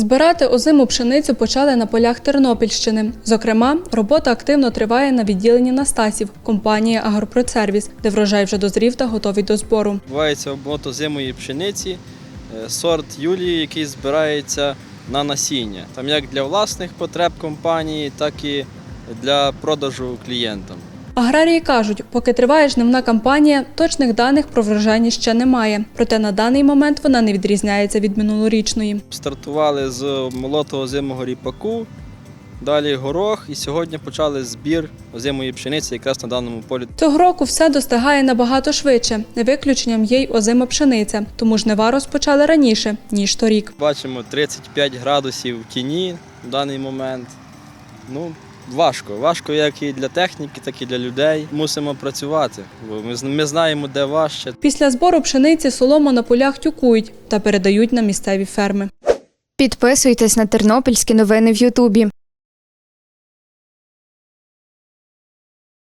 Збирати озиму пшеницю почали на полях Тернопільщини. Зокрема, робота активно триває на відділенні Настасів компанії Агропродсервіс, де врожай вже дозрів та готовий до збору. Відбувається обмоту зимої пшениці, е, сорт Юлії, який збирається на насіння. Там як для власних потреб компанії, так і для продажу клієнтам. Аграрії кажуть, поки триває жнивна кампанія, точних даних про врожайність ще немає. Проте на даний момент вона не відрізняється від минулорічної. Стартували з молотого озимого ріпаку, далі горох, і сьогодні почали збір озимої пшениці якраз на даному полі. Цього року все достигає набагато швидше. Не виключенням є й озима пшениця, тому жнива розпочали раніше ніж торік. Бачимо 35 градусів в тіні в даний момент. Ну, важко. Важко як і для техніки, так і для людей. Мусимо працювати, бо ми, ми знаємо, де важче. Після збору пшениці солому на полях тюкують та передають на місцеві ферми. Підписуйтесь на тернопільські новини в Ютубі.